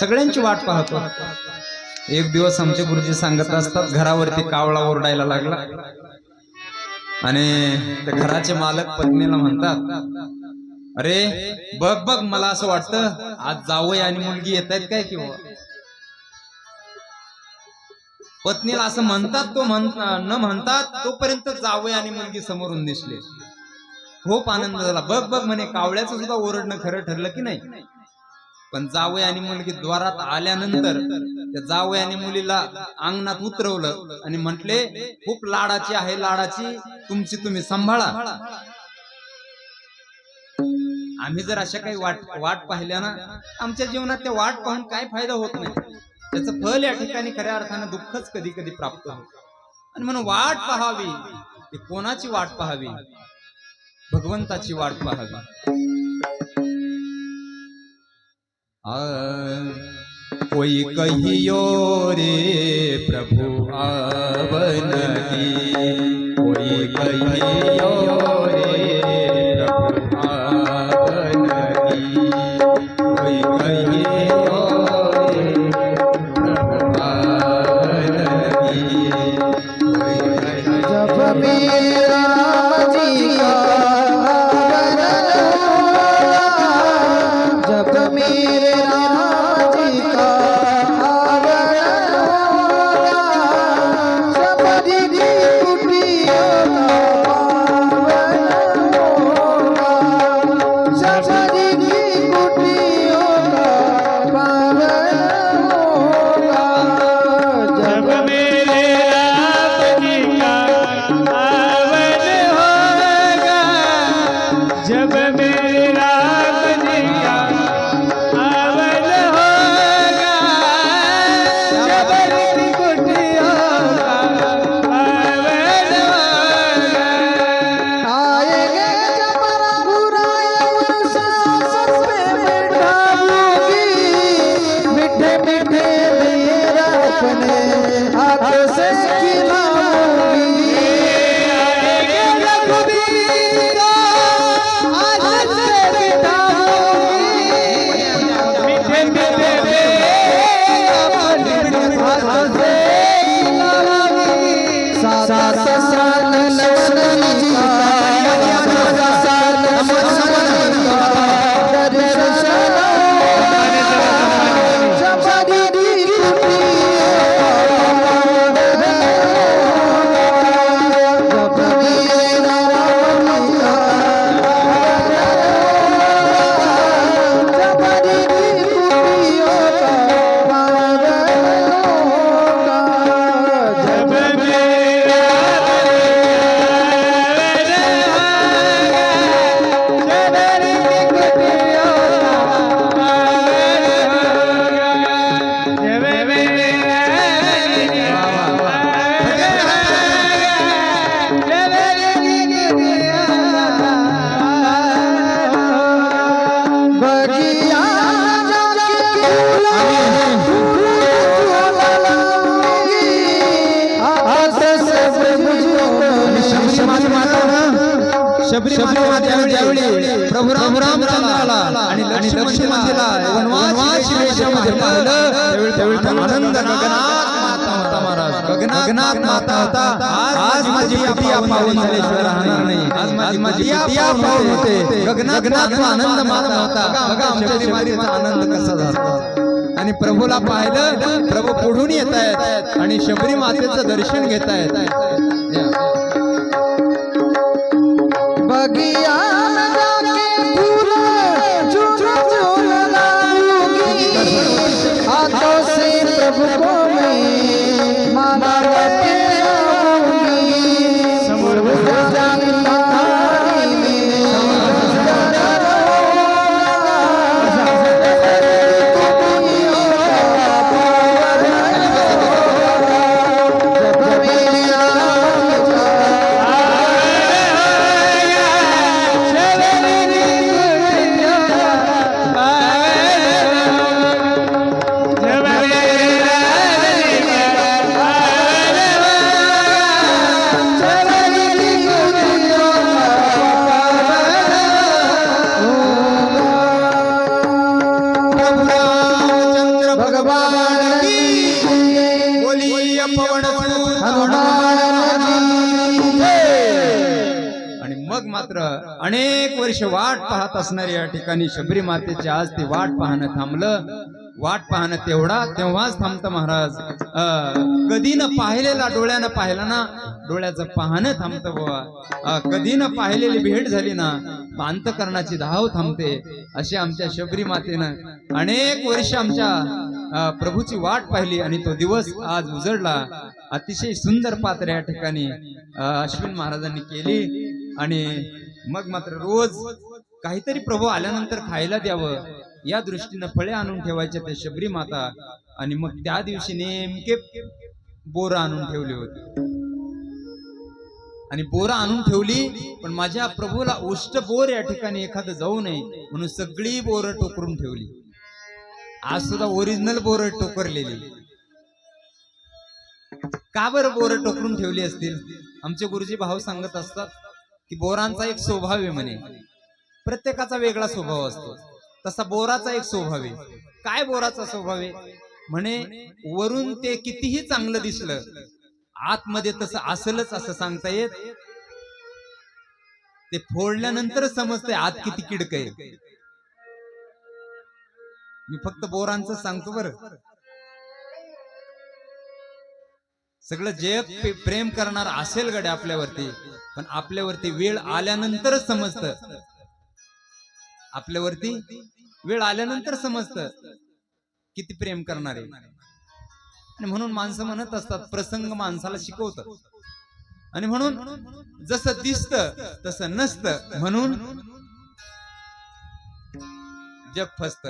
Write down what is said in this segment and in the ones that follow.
सगळ्यांची वाट पाहतो. एक दिवस आमचे गुरुजी सांगत असतात घरावरती कावळा ओरडायला लागला. आणि त्या घराचे मालक पत्नीला म्हणतात अरे बघ बघ मला असं वाटतं आज जावई आणि मुलगी येत आहेत काय किंवा? पत्नीला असं म्हणतात तो म्हण न म्हणतात तोपर्यंत जावई आणि मुलगी समोरून दिसले. खूप आनंद झाला. बघ बघ म्हणे कावळ्याचं सुद्धा ओरडणं खरं ठरलं की नाही? पण जावई आणि मुलगी द्वारात आल्यानंतर त्या जावई आणि मुलीला अंगणात उतरवलं आणि म्हटले खूप लाडाची आहे लाडाची तुमची तुम्ही सांभाळा. आम्ही जर अशा काही वाट वाट पाहिल्या ना आमच्या जीवनात त्या वाट पाहून काय फायदा होत नाही. त्याचं फल या ठिकाणी खऱ्या अर्थानं दुःखच कधी कधी प्राप्त होत. आणि म्हणून वाट पाहावी कोणाची वाट पाहावी? भगवंताची वाट पाहावी. કોઈ કહીયો રે પ્રભુ આવનદી કોઈ કહીયો शबरी माता ज्यावेळी प्रभू राम रामचंद्राला आणि लक्ष्मणजीला वनवास वेशामध्ये पाहिलं. त्यावेळी त्यावेळी त्यांना आनंद गगनात माता होता महाराज. गगनात माता होता. आज माझी पिया पावन झाल्याशिवाय राहणार नाही. आज माझी पिया पावन होते. गगनात आनंद माता होता. बघा आमच्या शबरीचा आनंद कसा झाला. आणि प्रभूला पाहिलं प्रभू पुढून येत आहेत आणि शबरी मातेचं दर्शन घेत आहेत লাগিয়া भगवान की पवन. आणि मग मात्र अनेक वर्ष वाट पाहत असणारी या ठिकाणी शबरी मातेची आज ती वाट पाहणं थांबलं. वाट पाहणं तेवढा तेव्हाच थांबतं महाराज. अं, कधी न पाहिलेला डोळ्यानं पाहिला ना डोळ्याचं पाहणं थांबतं बुवा. अं, कधी न पाहिलेली भेट झाली ना अंतकरणाची धाव थांबते अशी आमच्या शबरी मातेनं अनेक वर्ष आमच्या प्रभूची वाट पाहिली आणि तो दिवस आज उजडला. अतिशय सुंदर पात्र या ठिकाणी अश्विन महाराजांनी केली. आणि मग मात्र रोज काहीतरी प्रभू आल्यानंतर खायला द्यावं या दृष्टीनं फळे आणून ठेवायचे ते शबरी माता. आणि मग त्या दिवशी नेमके बोरं आणून ठेवली होती. आणि बोरं आणून ठेवली पण माझ्या प्रभूला उष्ट बोर या ठिकाणी एखादं जाऊ नये म्हणून सगळी बोरं टोकरून ठेवली. आज सुद्धा ओरिजिनल बोर टोकरलेली. का बरं बोर टोकरून ठेवली असतील? आमचे गुरुजी भाऊ सांगत असतात की बोरांचा एक स्वभाव आहे म्हणे. प्रत्येकाचा वेगळा स्वभाव असतो. तसा बोराचा एक स्वभाव आहे. काय बोराचा स्वभाव आहे? म्हणे वरून ते कितीही चांगलं दिसलं आतमध्ये तसं असलच असं सांगता येत. ते फोडल्यानंतर समजतंय आत किती किडक आहे मी फक्त बोरांचं सांगतो बरं. सगळं जे प्रेम करणार असेल गडे आपल्यावरती पण आपल्यावरती वेळ आल्यानंतरच समजतं. आपल्यावरती वेळ आल्यानंतर समजतं किती प्रेम करणार आहे. आणि म्हणून माणसं म्हणत असतात प्रसंग माणसाला शिकवतं. आणि म्हणून जसं दिसत तसं नसतं. म्हणून जग फसत.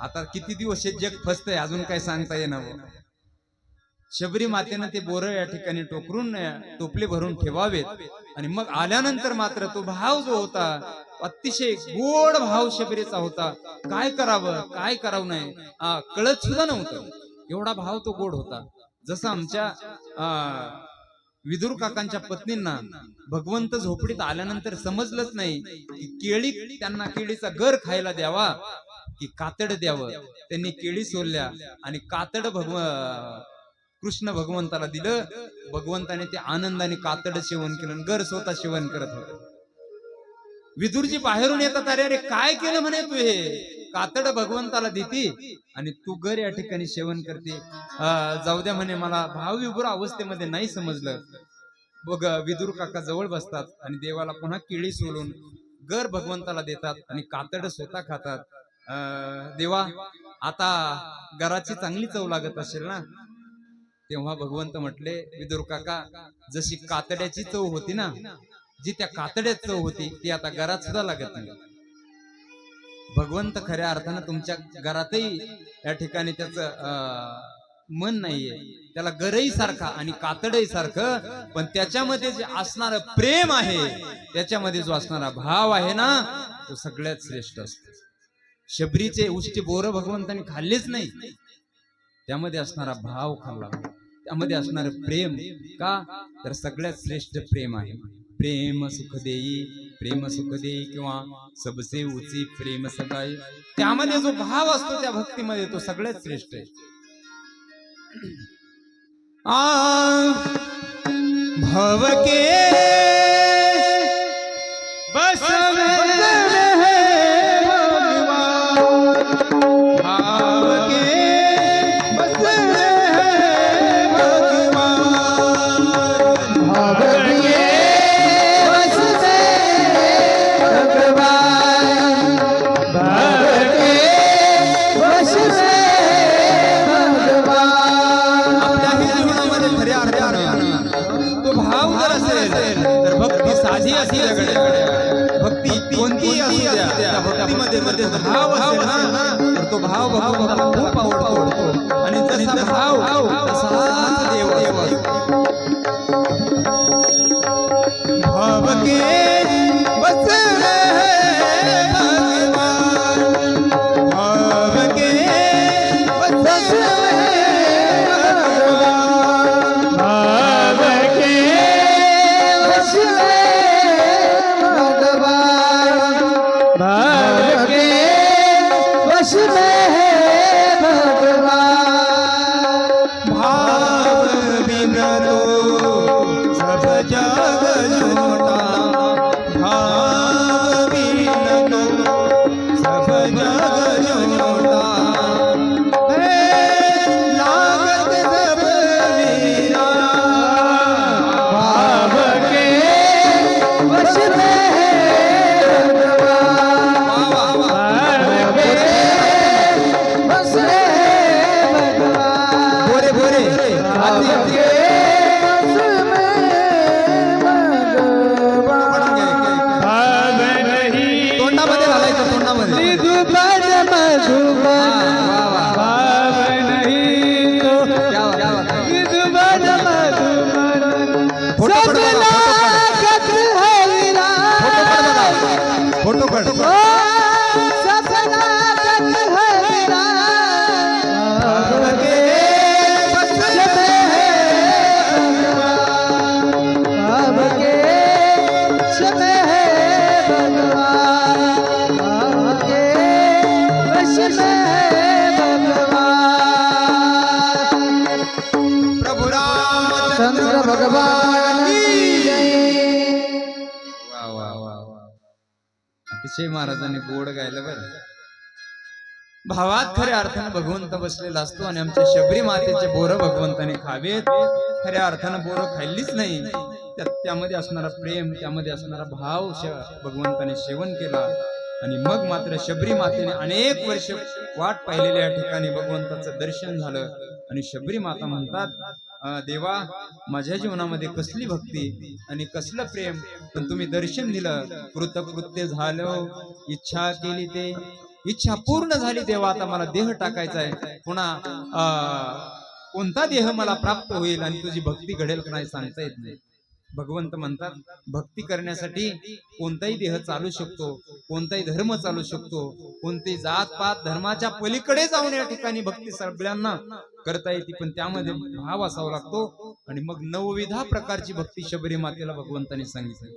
आता किती दिवस हे जग फसतंय? अजून काय सांगता येणार? शबरी मातेनं ते बोर या ठिकाणी टोकरून टोपले भरून ठेवावेत. आणि मग आल्यानंतर मात्र तो भाव जो होता अतिशय गोड भाव शबरीचा होता. काय करावं? काय करावं नाही? कळत सुद्धा नव्हतं. एवढा भाव तो गोड होता. जसं आमच्या विदुर काकांच्या पत्नींना भगवंत झोपडीत आल्यानंतर समजलंच नाही की केळी त्यांना केळीचा गर खायला द्यावा की कातड द्यावं. त्यांनी केळी सोडल्या आणि कातड भगव कृष्ण भगवंताला दिलं. भगवंताने ते आनंदाने कातड सेवन केलं आणि गर स्वतः सेवन करत होते. विदुरजी बाहेरून येतात अरे अरे काय केलं म्हणे तू हे? कातड भगवंताला देती आणि तू गर या ठिकाणी सेवन करते. जाऊ द्या म्हणे मला भावविभूर अवस्थेमध्ये नाही समजलं. बघ विदुर काका जवळ बसतात आणि देवाला पुन्हा केळी सोलून गर भगवंताला देतात आणि कातड स्वतः खातात. देवा आता घराची चांगली चव लागत असेल ना? तेव्हा भगवंत म्हटले विदुर काका जशी कातड्याची चव होती ना जी त्या कातड्यात चव होती ती आता घरात सुद्धा लागत नाही. भगवंत खऱ्या अर्थानं तुमच्या घरातही या ठिकाणी त्याच मन नाहीये. त्याला गरई सारखा आणि कातडही सारखं पण त्याच्यामध्ये जे असणार प्रेम आहे त्याच्यामध्ये जो असणारा भाव आहे ना तो सगळ्यात श्रेष्ठ असतो. शबरीचे उष्टी बोर भगवंतांनी खाल्लेच नाही. त्यामध्ये असणारा भाव खाल्ला. त्यामध्ये असणार प्रेम का? तर सगळ्यात श्रेष्ठ प्रेम आहे. प्रेम सुख देई प्रेम सुख दे किंवा सबसे उची प्रेम सकाळी त्यामध्ये जो भाव असतो त्या भक्तीमध्ये तो सगळ्यात श्रेष्ठ आहे. आ भवके भाव असेल तो भाव भाव Foto भगवान वा वा वा वा अतिशय महाराजांनी गोड गायलं बरं. भावात खऱ्या अर्थानं भगवंत बसलेला असतो आणि आमच्या शबरी मातेचे बोर भगवंताने खावेत. खऱ्या अर्थानं बोर खाल्लीच नाही. त्यामध्ये असणारा प्रेम त्यामध्ये असणारा भाव भगवंताने सेवन केला. आणि मग मात्र शबरी मातेने अनेक वर्ष वाट पाहिलेल्या या ठिकाणी भगवंताचं दर्शन झालं. आणि शबरी माता म्हणतात देवा माझ्या जीवनामध्ये कसली भक्ती आणि कसलं प्रेम? पण तुम्ही दर्शन दिलं. कृतकृत्य झालं. इच्छा केली ते. इच्छा पूर्ण झाली देवा आता मला देह टाकायचा आहे. पुन्हा अं, कोणता देह मला प्राप्त होईल आणि तुझी भक्ती घडेल का नाही सांगता येत नाही. भगवंत म्हणतात भक्ती करण्यासाठी कोणताही देह चालू शकतो कोणताही धर्म चालू शकतो कोणतेही जात पात धर्माच्या पलीकडे जाऊन या ठिकाणी भक्ती सगळ्यांना करता येते. पण त्यामध्ये भाव असावा लागतो आणि मग नवविधा प्रकारची भक्ती शबरी मातेला भगवंताने सांगितली.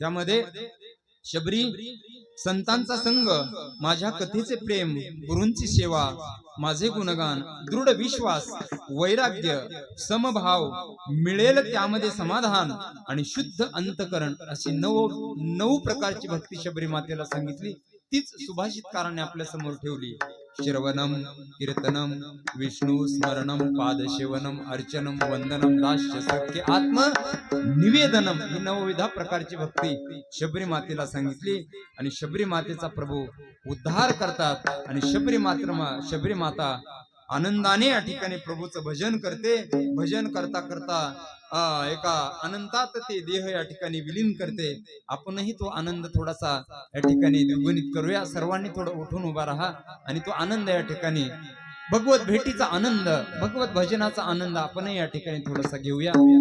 त्यामध्ये शबरी संतांचा संघ माझ्या कथेचे प्रेम गुरूंची सेवा माझे गुणगान दृढ विश्वास वैराग्य समभाव मिळेल त्यामध्ये समाधान आणि शुद्ध अंतकरण अशी नऊ नऊ प्रकारची भक्ती शबरी मातेला सांगितली. तीच सुभाषितकाराने आपल्यासमोर ठेवली. श्रवणम कीर्तनम विष्णू स्मरणम पादसेवनम अर्चनम वंदनम दास्य सख्य आत्म निवेदनम ही नवविधा प्रकारची भक्ती शबरी मातेला सांगितली. आणि शबरी मातेचा प्रभू उद्धार करतात. आणि शबरी मात्र शबरी माता आनंदाने या ठिकाणी प्रभूचं भजन करते. भजन करता करता एका अनंतात ते देह या ठिकाणी विलीन करते. आपणही तो आनंद थोडासा या ठिकाणी द्विगुणित करूया. सर्वांनी थोडं उठून उभा राहा आणि तो आनंद या ठिकाणी भगवत भेटीचा आनंद भगवत भजनाचा आनंद आपणही या ठिकाणी थोडासा घेऊया.